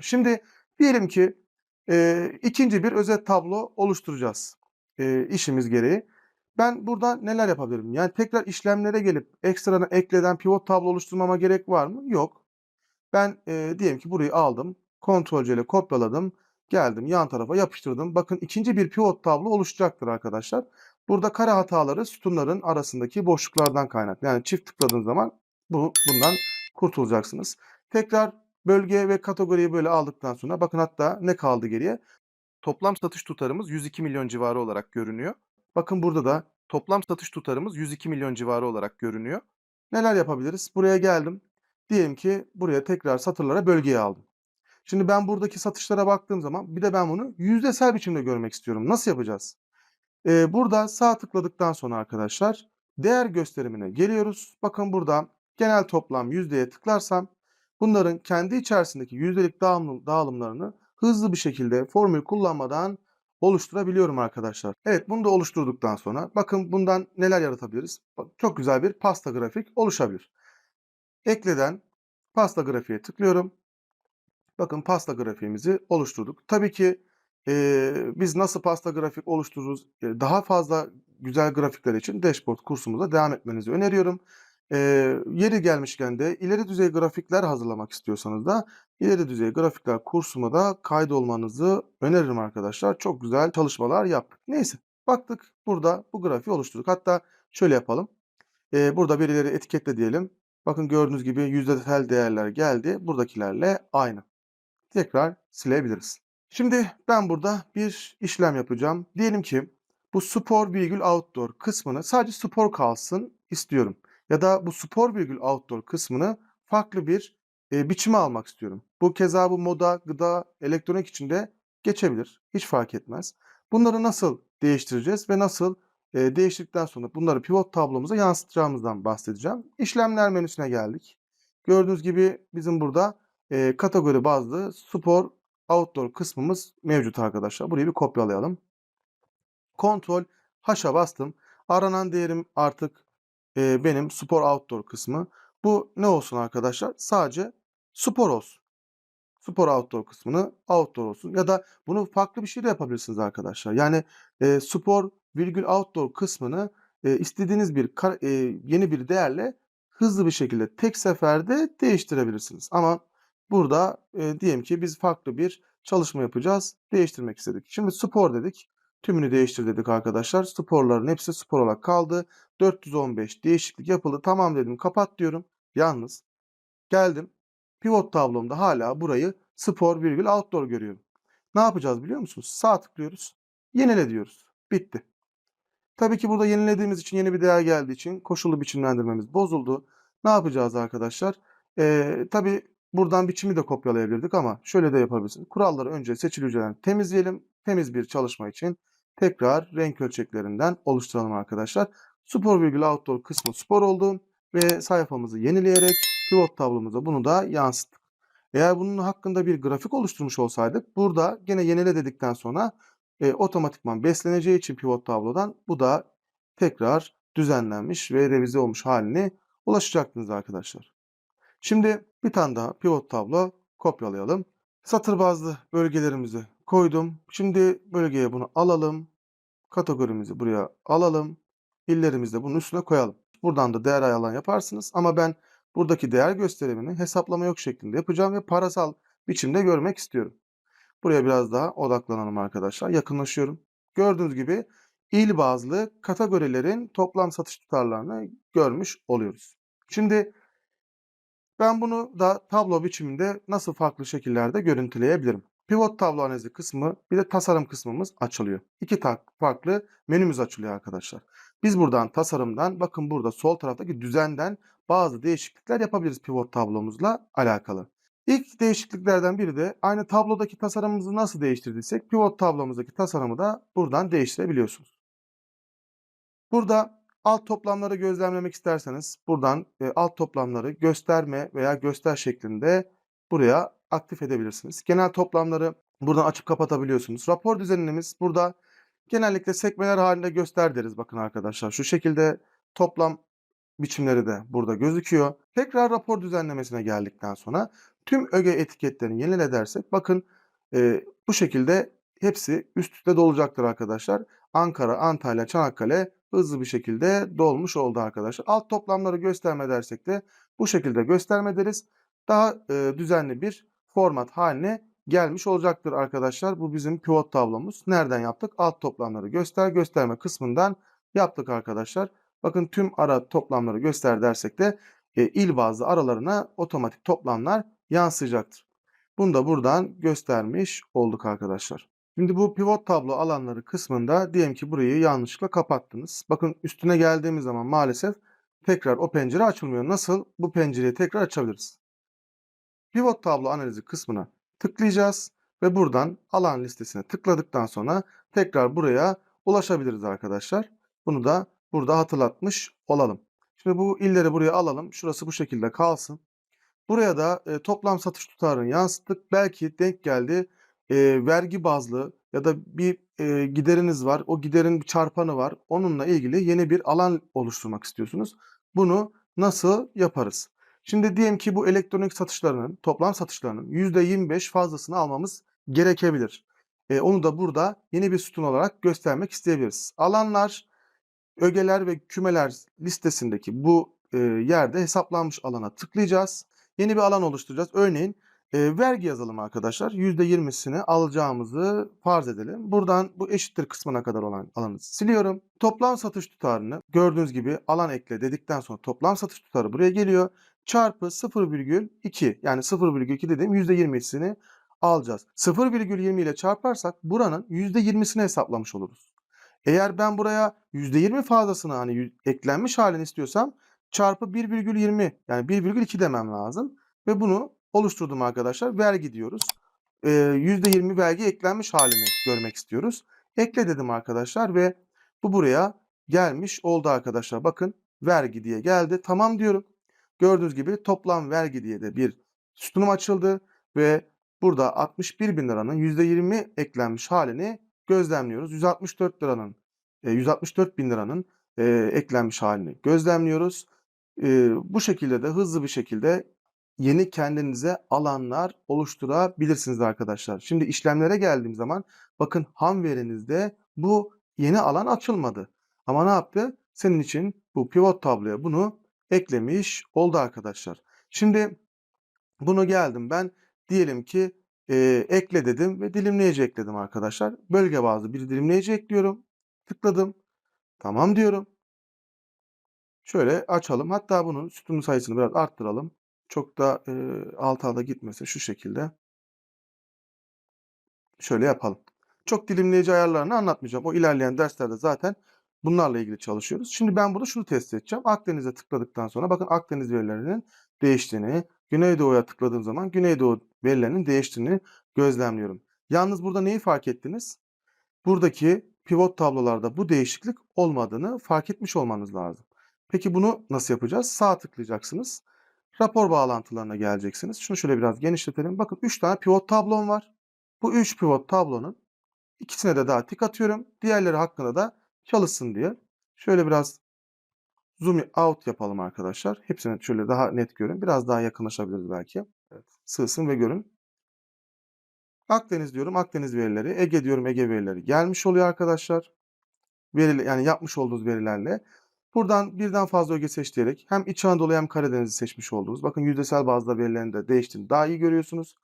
Şimdi diyelim ki e, ikinci bir özet tablo oluşturacağız e, işimiz gereği. Ben burada neler yapabilirim? Yani tekrar işlemlere gelip ekstradan ekleden pivot tablo oluşturmama gerek var mı? Yok. Ben e, diyelim ki burayı aldım. Ctrl C ile kopyaladım. Geldim yan tarafa yapıştırdım. Bakın ikinci bir pivot tablo oluşacaktır arkadaşlar. Burada kare hataları sütunların arasındaki boşluklardan kaynaklı. Yani çift tıkladığınız zaman bu, bundan kurtulacaksınız. Tekrar bölge ve kategoriyi böyle aldıktan sonra bakın hatta ne kaldı geriye? Toplam satış tutarımız 102 milyon civarı olarak görünüyor. Bakın burada da toplam satış tutarımız 102 milyon civarı olarak görünüyor. Neler yapabiliriz? Buraya geldim. Diyelim ki buraya tekrar satırlara bölgeyi aldım. Şimdi ben buradaki satışlara baktığım zaman bir de ben bunu yüzdesel biçimde görmek istiyorum. Nasıl yapacağız? Ee, burada sağ tıkladıktan sonra arkadaşlar değer gösterimine geliyoruz. Bakın burada genel toplam yüzdeye tıklarsam bunların kendi içerisindeki yüzdelik dağılım, dağılımlarını hızlı bir şekilde formül kullanmadan oluşturabiliyorum arkadaşlar. Evet bunu da oluşturduktan sonra bakın bundan neler yaratabiliriz? Çok güzel bir pasta grafik oluşabilir. Ekleden pasta grafiğe tıklıyorum. Bakın pasta grafiğimizi oluşturduk. Tabii ki eee, biz nasıl pasta grafik oluştururuz? E, daha fazla güzel grafikler için dashboard kursumuza devam etmenizi öneriyorum. Eee, yeri gelmişken de ileri düzey grafikler hazırlamak istiyorsanız da ileri düzey grafikler kursuma da kaydolmanızı öneririm arkadaşlar. Çok güzel çalışmalar yaptık. Neyse baktık burada bu grafiği oluşturduk. Hatta şöyle yapalım. Eee, burada verileri etiketle diyelim. Bakın gördüğünüz gibi yüzdesel değerler geldi. Buradakilerle aynı. Tekrar silebiliriz. Şimdi ben burada bir işlem yapacağım. Diyelim ki bu spor virgül outdoor kısmını sadece spor kalsın istiyorum. Ya da bu spor virgül outdoor kısmını farklı bir e, biçime almak istiyorum. Bu keza bu moda, gıda, elektronik için de geçebilir. Hiç fark etmez. Bunları nasıl değiştireceğiz ve nasıl e, değiştirdikten sonra bunları pivot tablomuza yansıtacağımızdan bahsedeceğim. İşlemler menüsüne geldik. Gördüğünüz gibi bizim burada e, kategori bazlı spor outdoor kısmımız mevcut arkadaşlar. Burayı bir kopyalayalım. Ctrl H'a bastım. Aranan değerim artık e, benim spor outdoor kısmı. Bu ne olsun arkadaşlar? Sadece spor olsun. Spor outdoor kısmını outdoor olsun. Ya da bunu farklı bir şey de yapabilirsiniz arkadaşlar. Yani e, spor virgül outdoor kısmını e, istediğiniz bir e, yeni bir değerle hızlı bir şekilde tek seferde değiştirebilirsiniz. Ama burada e, diyelim ki biz farklı bir çalışma yapacağız. Değiştirmek istedik. Şimdi spor dedik. Tümünü değiştir dedik arkadaşlar. Sporların hepsi spor olarak kaldı. 415 değişiklik yapıldı. Tamam dedim. Kapat diyorum. Yalnız geldim. Pivot tablomda hala burayı spor virgül outdoor görüyorum. Ne yapacağız biliyor musunuz? Sağ tıklıyoruz. Yenile diyoruz. Bitti. Tabii ki burada yenilediğimiz için yeni bir değer geldiği için koşullu biçimlendirmemiz bozuldu. Ne yapacağız arkadaşlar? Ee, tabii buradan biçimi de kopyalayabilirdik ama şöyle de yapabilirsiniz. Kuralları önce seçili hücreden temizleyelim. Temiz bir çalışma için tekrar renk ölçeklerinden oluşturalım arkadaşlar. Spor virgül outdoor kısmı spor oldu ve sayfamızı yenileyerek pivot tablomuza bunu da yansıttık. Eğer bunun hakkında bir grafik oluşturmuş olsaydık burada gene yenile dedikten sonra e, otomatikman besleneceği için pivot tablodan bu da tekrar düzenlenmiş ve revize olmuş haline ulaşacaktınız arkadaşlar. Şimdi bir tane daha pivot tablo kopyalayalım. Satır bazlı bölgelerimizi koydum. Şimdi bölgeye bunu alalım. Kategorimizi buraya alalım. İllerimizi de bunun üstüne koyalım. Buradan da değer alan yaparsınız ama ben buradaki değer gösterimini hesaplama yok şeklinde yapacağım ve parasal biçimde görmek istiyorum. Buraya biraz daha odaklanalım arkadaşlar. Yakınlaşıyorum. Gördüğünüz gibi il bazlı kategorilerin toplam satış tutarlarını görmüş oluyoruz. Şimdi ben bunu da tablo biçiminde nasıl farklı şekillerde görüntüleyebilirim? Pivot tablo analizi kısmı bir de tasarım kısmımız açılıyor. İki farklı menümüz açılıyor arkadaşlar. Biz buradan tasarımdan bakın burada sol taraftaki düzenden bazı değişiklikler yapabiliriz pivot tablomuzla alakalı. İlk değişikliklerden biri de aynı tablodaki tasarımımızı nasıl değiştirdiysek pivot tablomuzdaki tasarımı da buradan değiştirebiliyorsunuz. Burada alt toplamları gözlemlemek isterseniz buradan e, alt toplamları gösterme veya göster şeklinde buraya aktif edebilirsiniz. Genel toplamları buradan açıp kapatabiliyorsunuz. Rapor düzenimiz burada genellikle sekmeler halinde göster deriz bakın arkadaşlar. Şu şekilde toplam biçimleri de burada gözüküyor. Tekrar rapor düzenlemesine geldikten sonra Tüm öge etiketlerini yenile dersek bakın e, bu şekilde hepsi üst üste dolacaktır arkadaşlar. Ankara, Antalya, Çanakkale hızlı bir şekilde dolmuş oldu arkadaşlar. Alt toplamları gösterme dersek de bu şekilde gösterme deriz. Daha e, düzenli bir format haline gelmiş olacaktır arkadaşlar. Bu bizim pivot tablomuz. Nereden yaptık? Alt toplamları göster gösterme kısmından yaptık arkadaşlar. Bakın tüm ara toplamları göster dersek de e, il bazlı aralarına otomatik toplamlar yansıyacaktır. Bunu da buradan göstermiş olduk arkadaşlar. Şimdi bu pivot tablo alanları kısmında diyelim ki burayı yanlışlıkla kapattınız. Bakın üstüne geldiğimiz zaman maalesef tekrar o pencere açılmıyor. Nasıl bu pencereyi tekrar açabiliriz? Pivot tablo analizi kısmına tıklayacağız ve buradan alan listesine tıkladıktan sonra tekrar buraya ulaşabiliriz arkadaşlar. Bunu da burada hatırlatmış olalım. Şimdi bu illeri buraya alalım. Şurası bu şekilde kalsın. Buraya da e, toplam satış tutarını yansıttık. Belki denk geldi e, vergi bazlı ya da bir e, gideriniz var. O giderin bir çarpanı var. Onunla ilgili yeni bir alan oluşturmak istiyorsunuz. Bunu nasıl yaparız? Şimdi diyelim ki bu elektronik satışlarının, toplam satışlarının %25 fazlasını almamız gerekebilir. E, onu da burada yeni bir sütun olarak göstermek isteyebiliriz. Alanlar, ögeler ve kümeler listesindeki bu e, yerde hesaplanmış alana tıklayacağız. Yeni bir alan oluşturacağız. Örneğin e, vergi yazalım arkadaşlar. %20'sini alacağımızı farz edelim. Buradan bu eşittir kısmına kadar olan alanı siliyorum. Toplam satış tutarını gördüğünüz gibi alan ekle dedikten sonra toplam satış tutarı buraya geliyor. Çarpı 0,2 yani 0,2 dediğim %20'sini alacağız. 0,20 ile çarparsak buranın %20'sini hesaplamış oluruz. Eğer ben buraya %20 fazlasını hani eklenmiş halini istiyorsam çarpı 1,20 yani 1,2 demem lazım. Ve bunu oluşturdum arkadaşlar. Vergi diyoruz. Ee, %20 vergi eklenmiş halini görmek istiyoruz. Ekle dedim arkadaşlar ve bu buraya gelmiş oldu arkadaşlar. Bakın vergi diye geldi. Tamam diyorum. Gördüğünüz gibi toplam vergi diye de bir sütunum açıldı ve burada 61 bin liranın %20 eklenmiş halini gözlemliyoruz. 164 liranın, e, 164 bin liranın e, eklenmiş halini gözlemliyoruz. E, bu şekilde de hızlı bir şekilde yeni kendinize alanlar oluşturabilirsiniz arkadaşlar. Şimdi işlemlere geldiğim zaman bakın ham verinizde bu yeni alan açılmadı. Ama ne yaptı? Senin için bu pivot tabloya bunu eklemiş oldu arkadaşlar. Şimdi bunu geldim ben diyelim ki e, ekle dedim ve dilimleyici ekledim arkadaşlar. Bölge bazlı bir dilimleyici ekliyorum. Tıkladım. Tamam diyorum. Şöyle açalım. Hatta bunun sütun sayısını biraz arttıralım. Çok da e, alt alta gitmesin şu şekilde. Şöyle yapalım. Çok dilimleyici ayarlarını anlatmayacağım. O ilerleyen derslerde zaten bunlarla ilgili çalışıyoruz. Şimdi ben burada şunu test edeceğim. Akdeniz'e tıkladıktan sonra bakın Akdeniz verilerinin değiştiğini, Güneydoğu'ya tıkladığım zaman Güneydoğu verilerinin değiştiğini gözlemliyorum. Yalnız burada neyi fark ettiniz? Buradaki pivot tablolarda bu değişiklik olmadığını fark etmiş olmanız lazım. Peki bunu nasıl yapacağız? Sağ tıklayacaksınız. Rapor bağlantılarına geleceksiniz. Şunu şöyle biraz genişletelim. Bakın 3 tane pivot tablom var. Bu 3 pivot tablonun ikisine de daha tik atıyorum. Diğerleri hakkında da çalışsın diye. Şöyle biraz zoom out yapalım arkadaşlar. Hepsini şöyle daha net görün. Biraz daha yakınlaşabiliriz belki. Evet, sığsın ve görün. Akdeniz diyorum. Akdeniz verileri. Ege diyorum. Ege verileri gelmiş oluyor arkadaşlar. Veri, yani yapmış olduğunuz verilerle. Buradan birden fazla öge seç diyerek hem İç Anadolu hem Karadeniz'i seçmiş oldunuz. Bakın yüzdesel bazda verilerin de değiştiğini daha iyi görüyorsunuz.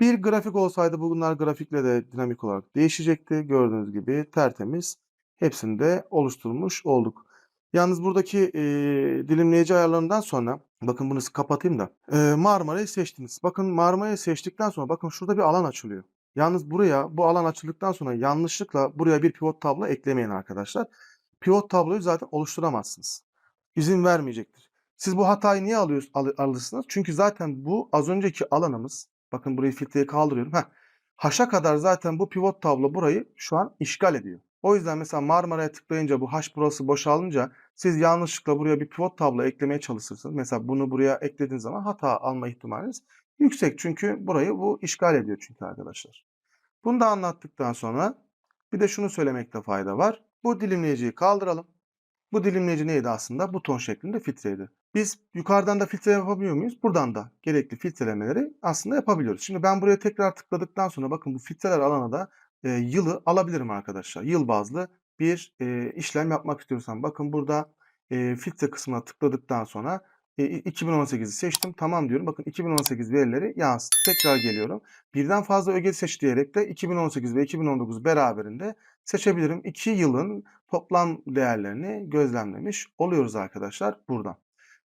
Bir grafik olsaydı bunlar grafikle de dinamik olarak değişecekti. Gördüğünüz gibi tertemiz hepsini de oluşturmuş olduk. Yalnız buradaki e, dilimleyici ayarlarından sonra bakın bunu kapatayım da e, Marmara'yı seçtiniz. Bakın Marmara'yı seçtikten sonra bakın şurada bir alan açılıyor. Yalnız buraya bu alan açıldıktan sonra yanlışlıkla buraya bir pivot tablo eklemeyin arkadaşlar. Pivot tabloyu zaten oluşturamazsınız. İzin vermeyecektir. Siz bu hatayı niye alıyorsunuz, al, alırsınız? Çünkü zaten bu az önceki alanımız bakın burayı filtreyi kaldırıyorum. Heh, Haşa kadar zaten bu pivot tablo burayı şu an işgal ediyor. O yüzden mesela Marmara'ya tıklayınca bu haş burası boşalınca siz yanlışlıkla buraya bir pivot tablo eklemeye çalışırsınız. Mesela bunu buraya eklediğiniz zaman hata alma ihtimaliniz yüksek. Çünkü burayı bu işgal ediyor çünkü arkadaşlar. Bunu da anlattıktan sonra bir de şunu söylemekte fayda var. Bu dilimleyiciyi kaldıralım. Bu dilimleyici neydi aslında? Buton şeklinde filtreydi. Biz yukarıdan da filtre yapabiliyor muyuz? Buradan da gerekli filtrelemeleri aslında yapabiliyoruz. Şimdi ben buraya tekrar tıkladıktan sonra bakın bu filtreler alana da e, yılı alabilirim arkadaşlar. Yıl bazlı bir e, işlem yapmak istiyorsam bakın burada e, filtre kısmına tıkladıktan sonra e, 2018'i seçtim. Tamam diyorum. Bakın 2018 verileri yansıdı. Tekrar geliyorum. Birden fazla öge seç diyerek de 2018 ve 2019 beraberinde seçebilirim. 2 yılın toplam değerlerini gözlemlemiş oluyoruz arkadaşlar buradan.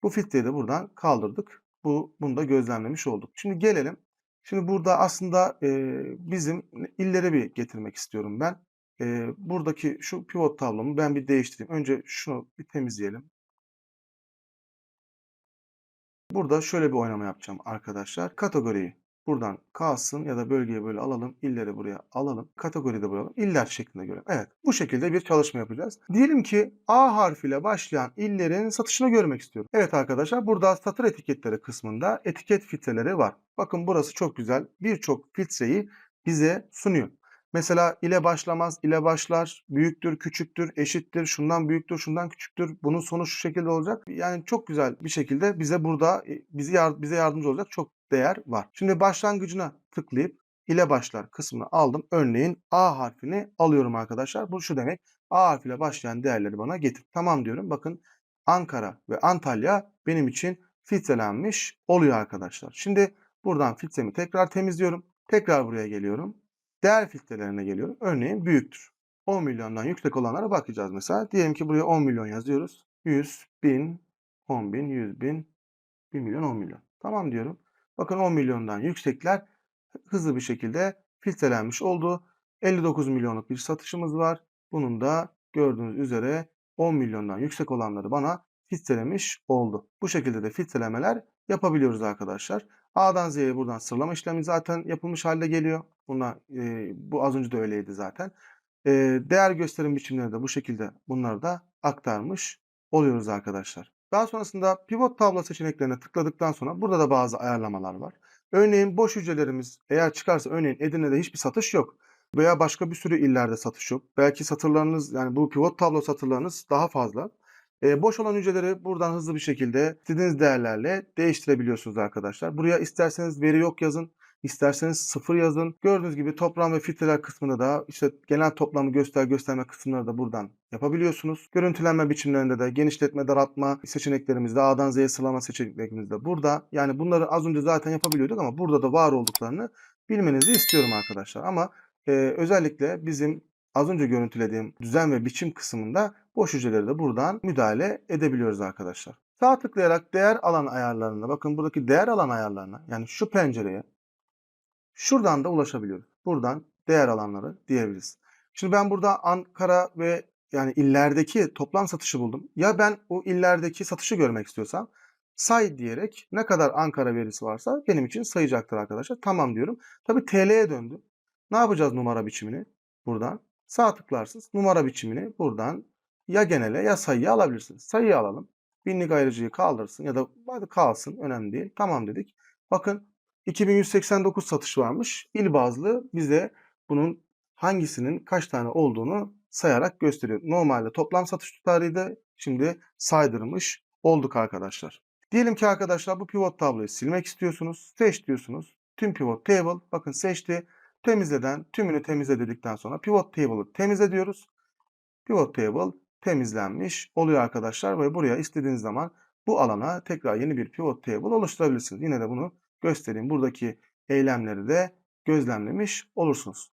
Bu filtreyi de buradan kaldırdık. Bu, bunu da gözlemlemiş olduk. Şimdi gelelim. Şimdi burada aslında e, bizim illere bir getirmek istiyorum ben. E, buradaki şu pivot tablomu ben bir değiştireyim. Önce şunu bir temizleyelim. Burada şöyle bir oynama yapacağım arkadaşlar. Kategoriyi buradan kalsın ya da bölgeye böyle alalım. İlleri buraya alalım. Kategoride buraya İller şeklinde görelim. Evet bu şekilde bir çalışma yapacağız. Diyelim ki A harfiyle başlayan illerin satışını görmek istiyorum. Evet arkadaşlar burada satır etiketleri kısmında etiket filtreleri var. Bakın burası çok güzel. Birçok filtreyi bize sunuyor. Mesela ile başlamaz, ile başlar, büyüktür, küçüktür, eşittir, şundan büyüktür, şundan küçüktür. Bunun sonu şu şekilde olacak. Yani çok güzel bir şekilde bize burada e, bizi yar- bize yardımcı olacak çok değer var. Şimdi başlangıcına tıklayıp ile başlar kısmını aldım. Örneğin A harfini alıyorum arkadaşlar. Bu şu demek. A harfiyle başlayan değerleri bana getir. Tamam diyorum. Bakın Ankara ve Antalya benim için filtrelenmiş oluyor arkadaşlar. Şimdi buradan filtremi tekrar temizliyorum. Tekrar buraya geliyorum değer filtrelerine geliyorum. Örneğin büyüktür. 10 milyondan yüksek olanlara bakacağız mesela. Diyelim ki buraya 10 milyon yazıyoruz. 100, 1000, 10 bin, 100 bin, 1 milyon, 10 milyon. Tamam diyorum. Bakın 10 milyondan yüksekler hızlı bir şekilde filtrelenmiş oldu. 59 milyonluk bir satışımız var. Bunun da gördüğünüz üzere 10 milyondan yüksek olanları bana filtrelemiş oldu. Bu şekilde de filtrelemeler yapabiliyoruz arkadaşlar. A'dan Z'ye buradan sıralama işlemi zaten yapılmış halde geliyor. Buna, e, bu az önce de öyleydi zaten. E, değer gösterim biçimleri de bu şekilde bunları da aktarmış oluyoruz arkadaşlar. Daha sonrasında pivot tablo seçeneklerine tıkladıktan sonra burada da bazı ayarlamalar var. Örneğin boş hücrelerimiz eğer çıkarsa örneğin Edirne'de hiçbir satış yok veya başka bir sürü illerde satış yok. Belki satırlarınız yani bu pivot tablo satırlarınız daha fazla. E, boş olan hücreleri buradan hızlı bir şekilde istediğiniz değerlerle değiştirebiliyorsunuz arkadaşlar. Buraya isterseniz veri yok yazın. İsterseniz sıfır yazın. Gördüğünüz gibi toplam ve filtreler kısmında da işte genel toplamı göster gösterme kısımları da buradan yapabiliyorsunuz. Görüntülenme biçimlerinde de genişletme, daraltma seçeneklerimizde A'dan Z'ye sıralama seçeneklerimiz de burada. Yani bunları az önce zaten yapabiliyorduk ama burada da var olduklarını bilmenizi istiyorum arkadaşlar. Ama e, özellikle bizim az önce görüntülediğim düzen ve biçim kısmında boş hücreleri de buradan müdahale edebiliyoruz arkadaşlar. Sağ tıklayarak değer alan ayarlarına bakın buradaki değer alan ayarlarına yani şu pencereye şuradan da ulaşabiliyoruz. Buradan değer alanları diyebiliriz. Şimdi ben burada Ankara ve yani illerdeki toplam satışı buldum. Ya ben o illerdeki satışı görmek istiyorsam say diyerek ne kadar Ankara verisi varsa benim için sayacaktır arkadaşlar. Tamam diyorum. Tabii TL'ye döndü. Ne yapacağız numara biçimini? Buradan sağ tıklarsınız. Numara biçimini buradan ya genele ya sayıya alabilirsiniz. Sayıyı alalım. Binlik ayrıcıyı kaldırsın ya da kalsın önemli değil. Tamam dedik. Bakın 2189 satış varmış. İl bazlı bize bunun hangisinin kaç tane olduğunu sayarak gösteriyor. Normalde toplam satış tutarıydı. Şimdi saydırmış olduk arkadaşlar. Diyelim ki arkadaşlar bu pivot tabloyu silmek istiyorsunuz. Seç diyorsunuz. Tüm pivot table bakın seçti. Temizleden tümünü temizle dedikten sonra pivot table'ı temizle diyoruz. Pivot table temizlenmiş oluyor arkadaşlar ve buraya istediğiniz zaman bu alana tekrar yeni bir pivot table oluşturabilirsiniz. Yine de bunu göstereyim. Buradaki eylemleri de gözlemlemiş olursunuz.